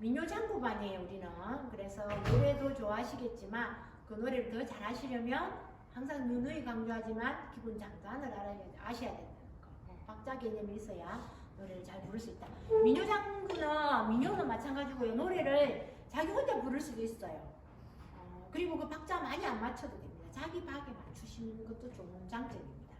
민요 장구반이에요 우리는. 그래서 노래도 좋아하시겠지만 그 노래를 더 잘하시려면 항상 누누이 강조하지만 기본 장단을 알아야 아셔야 된다는 거. 어, 박자 개념이 있어야 노래를 잘 부를 수 있다. 민요 장구는 민요는 마찬가지고요. 노래를 자기 혼자 부를 수도 있어요. 어, 그리고 그 박자 많이 안 맞춰도 됩니다. 자기 박에 맞추시는 것도 좋은 장점입니다.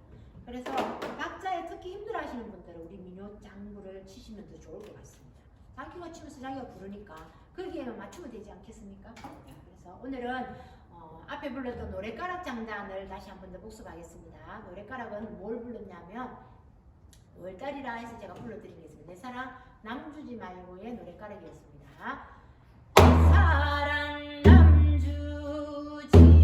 그래서 박자에 특히 힘들어 하시는 분들은 우리 민요 장구를 치시면 더 좋을 것 같습니다. 자기가 치면서 자기가 부르니까 거기에 맞추면 되지 않겠습니까? 네, 그래서 오늘은 어, 앞에 불렀던 노래가락 장단을 다시 한 번 더 복습하겠습니다. 노래가락은 뭘 불렀냐면 5월달이라 해서 제가 불러드리겠습니다. 내 사랑 남주지 말고의 노래가락이었습니다. 내 사랑 남주지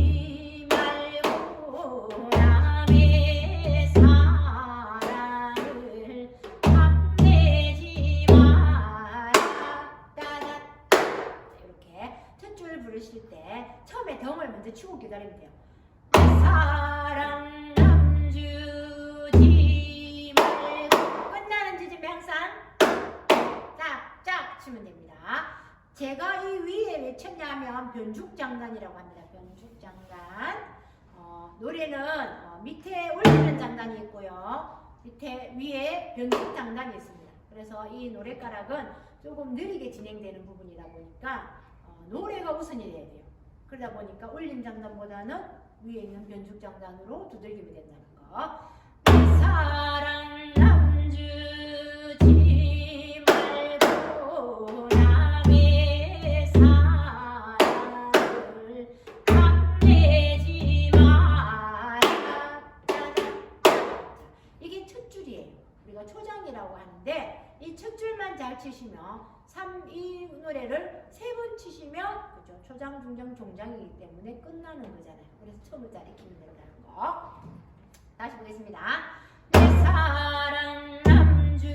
치면 됩니다. 제가 이 위에 왜 쳤냐면 변죽장단이라고 합니다. 변죽장단. 어, 노래는 어, 밑에 올리는 장단이 있고요. 밑에 위에 변죽장단이 있습니다. 그래서 이 노래가락은 조금 느리게 진행되는 부분이다 보니까 어, 노래가 우선이 돼야 돼요. 그러다 보니까 올림 장단보다는 위에 있는 변죽 장단으로 두들기면 된다는 거. 내 사랑 이 노래를 세 번 치시면 그죠? 초장, 중장, 종장이기 때문에 끝나는 거잖아요. 그래서 처음부터 잘 익히면 된다는 거. 다시 보겠습니다. 내 사랑 남주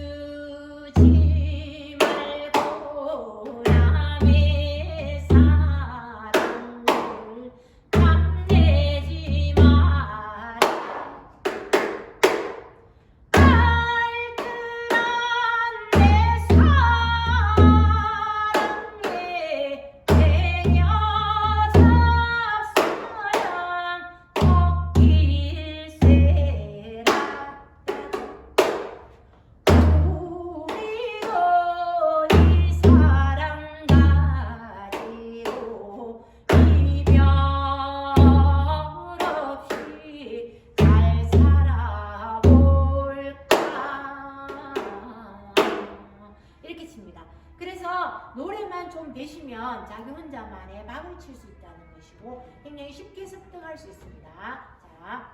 습득할 수 있습니다. 자,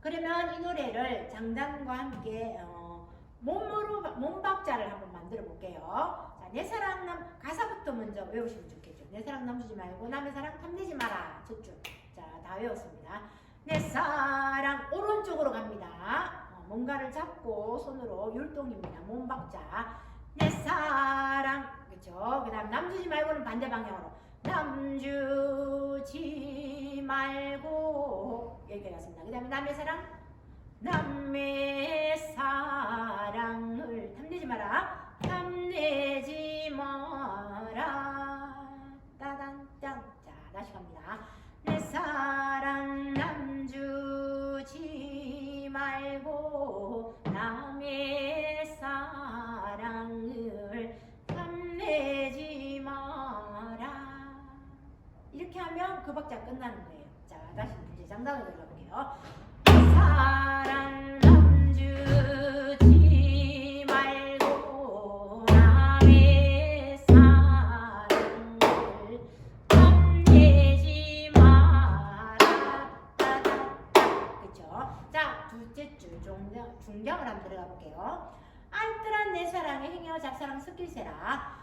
그러면 이 노래를 장단과 함께 어, 몸으로 몸박자를 한번 만들어 볼게요. 자, 내 사랑 남 가사부터 먼저 외우시면 좋겠죠. 내 사랑 남주지 말고 남의 사랑 탐내지 마라. 첫줄. 자, 다 외웠습니다. 내 사랑 오른쪽으로 갑니다. 어, 뭔가를 잡고 손으로 율동입니다. 몸박자. 내 사랑 그렇죠. 그다음 남주지 말고는 반대 방향으로 남주지 말고 여기까지 갔습니다. 그 다음에 남의 사랑 남의 사랑을 탐내지 마라. 탐내지 마라. 따단 짠. 자, 다시 갑니다. 내 사랑 남주지 말고 그 박자 끝나는 거예요. 자, 다시 이제 장단으로 들어가 볼게요. 내 사랑 남주지 말고 남의 사랑을 탐내지 마라. 그쵸? 자, 둘째 줄 중장, 중장을 한번 들어가 볼게요. 알뜰한 내 사랑에 행여 잡사랑 섞일세라.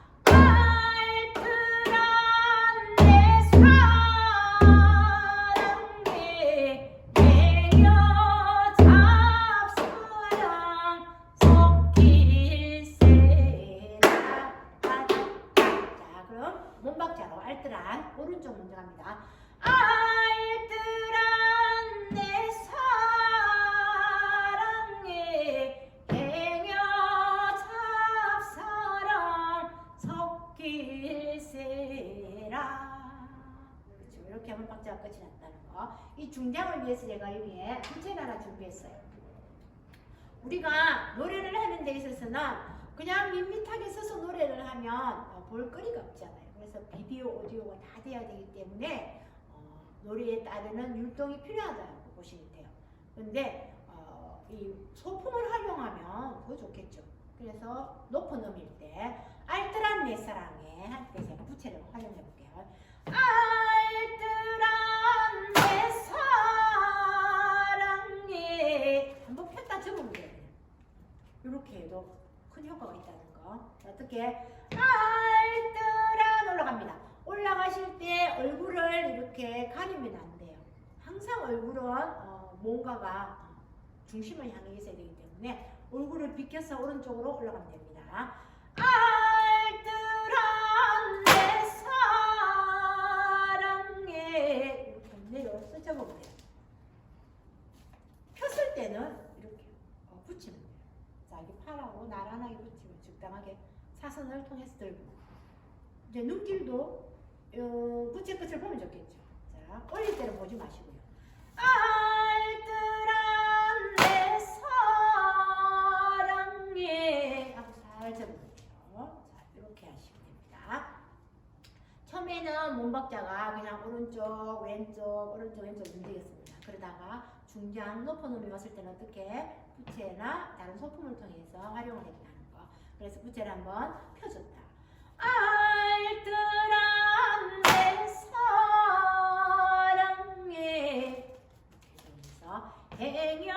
박자가 끝이 났다는 거. 이 중장을 위해서 제가 여기에 부채를 하나 준비했어요. 우리가 노래를 하는 데 있어서는 그냥 밋밋하게 서서 노래를 하면 어, 볼거리가 없잖아요. 그래서 비디오, 오디오가 다 돼야 되기 때문에 어, 노래에 따르는 율동이 필요하다고 보시면 돼요. 근데 어, 이 소품을 활용하면 더 좋겠죠. 그래서 높은 음일 때 알뜰한 내 사랑에 할 때 제가 부채를 활용해 볼게요. 알 이렇게 해도 큰 효과가 있다는 거. 자, 어떻게 알뜰한 올라갑니다. 올라가실 때 얼굴을 이렇게 가리면 안 돼요. 항상 얼굴은 어, 뭔가가 중심을 향해 있어야 되기 때문에 얼굴을 비켜서 오른쪽으로 올라가면 됩니다. 알뜰한 내 사랑에 이렇게 내려서 접어보세요. 폈을 때는 이렇게 어, 붙이면 돼요. 자, 이게 팔하고 나란하게 붙이고 적당하게 사선을 통해서 들고 이제 눈길도 어, 부채 끝을 보면 좋겠죠. 자, 올릴 때는 보지 마시고요. 알뜰한 내 사랑에 하고 잘 접어볼게요. 자, 이렇게 하시면 됩니다. 처음에는 몸박자가 그냥 오른쪽, 왼쪽, 오른쪽, 왼쪽 움직였습니다. 그러다가 중장 높은 음이 왔을 때는 어떻게 부채나 다른 소품을 통해서 활용을 했다는 거. 그래서 부채를 한번 펴줬다. 알뜰한 내 사랑에 그래서 행여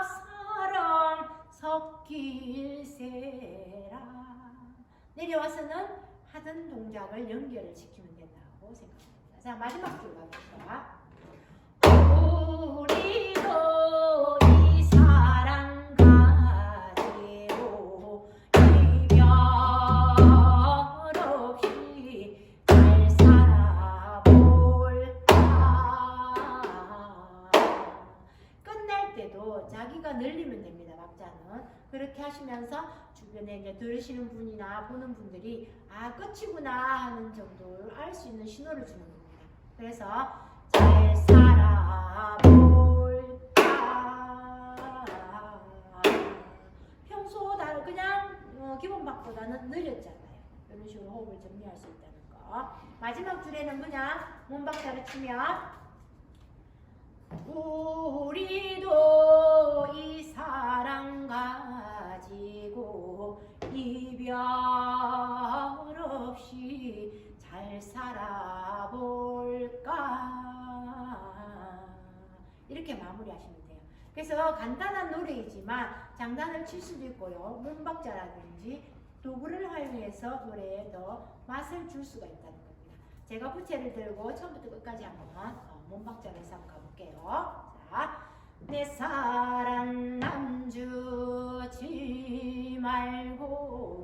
잡사랑 섞일세라 내려와서는 하던 동작을 연결을 시키면 된다고 생각합니다. 자 마지막 줄 가봅시다. 우리도 자기가 늘리면 됩니다 박자는 그렇게 하시면서 주변에 이제 들으시는 분이나 보는 분들이 아 끝이구나 하는 정도를 알 수 있는 신호를 주는 겁니다. 그래서 잘 살아볼까? 평소 다 그냥 어, 기본박보다는 느렸잖아요. 이런 식으로 호흡을 정리할 수 있다는 거. 마지막 줄에는 그냥 몸박 자를 치면 우리도 이 사랑 가지고 이별 없이 잘 살아볼까 이렇게 마무리하시면 돼요. 그래서 간단한 노래이지만 장단을 칠 수도 있고요. 문박자라든지 도구를 활용해서 노래에 더 맛을 줄 수가 있다는 겁니다. 제가 부채를 들고 처음부터 끝까지 한번 어, 한번 가 볼게요. 자, 내 사랑 남주지 말고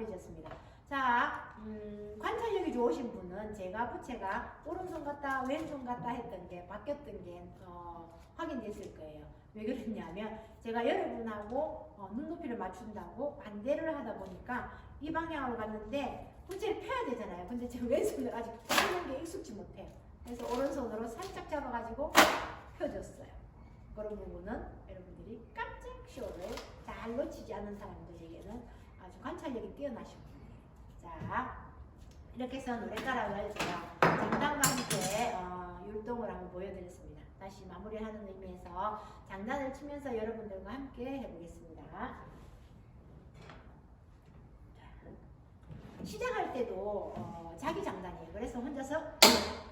졌습니다. 자, 음, 관찰력이 좋으신 분은 제가 부채가 오른손 같다, 왼손 같다 했던 게 바뀌었던 게 어, 확인됐을 거예요. 왜 그랬냐면 제가 여러분하고 어, 눈높이를 맞춘다고 반대를 하다 보니까 이 방향으로 갔는데 부채를 펴야 되잖아요. 근데 제가 왼손을 아직 펴는 게 익숙지 못해요. 그래서 오른손으로 살짝 잡아가지고 펴줬어요. 그런 부분은 여러분들이 깜짝 쇼를 잘 놓치지 않는 사람들에게는 아주 관찰력이 뛰어나신 분이에요. 자, 이렇게 해서 노래가락을 제가 장단과 함께 어, 율동을 한번 보여드렸습니다. 다시 마무리하는 의미에서 장단을 치면서 여러분들과 함께 해보겠습니다. 자, 시작할 때도 어, 자기 장단이에요. 그래서 혼자서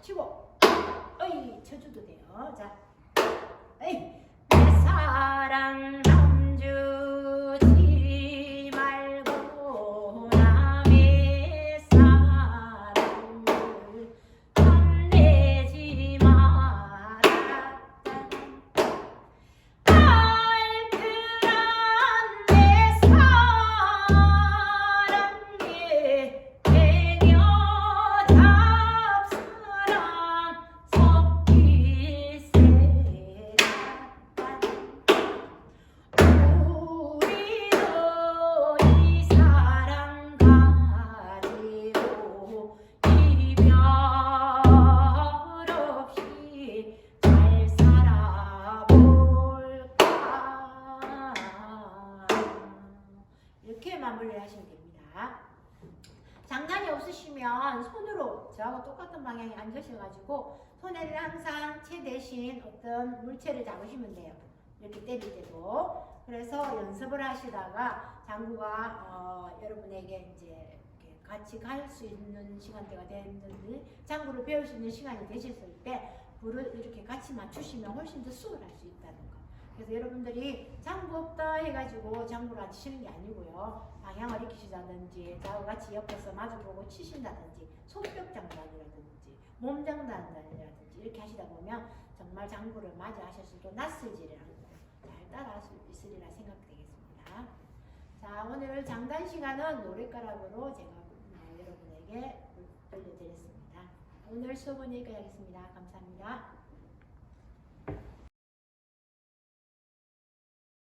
치고 어이 쳐줘도 돼요. 자, 에이 내 사랑 똑같은 방향에 앉으셔가지고 손에는 항상 채 대신 어떤 물체를 잡으시면 돼요. 이렇게 때릴 때도. 그래서 연습을 하시다가 장구가 어, 여러분에게 이제 같이 갈 수 있는 시간대가 됐는지 장구를 배울 수 있는 시간이 되셨을 때 불을 이렇게 같이 맞추시면 훨씬 더 수월할 수 있다는 거. 그래서 여러분들이 장구 없다 해가지고 장구를 안 치시는 게 아니고요. 방향을 익히시다든지 저하고 같이 옆에서 마주보고 치신다든지 손뼉 장단이라든지 몸 장단이라든지 이렇게 하시다 보면 정말 장구를 맞이하셨을 때 낯설지를 않고 잘 따라할 수 있으리라 생각되겠습니다. 자 오늘 장단 시간은 노랫가락으로 제가 어, 여러분에게 들려드렸습니다. 오늘 수업은 여기까지 하겠습니다. 감사합니다.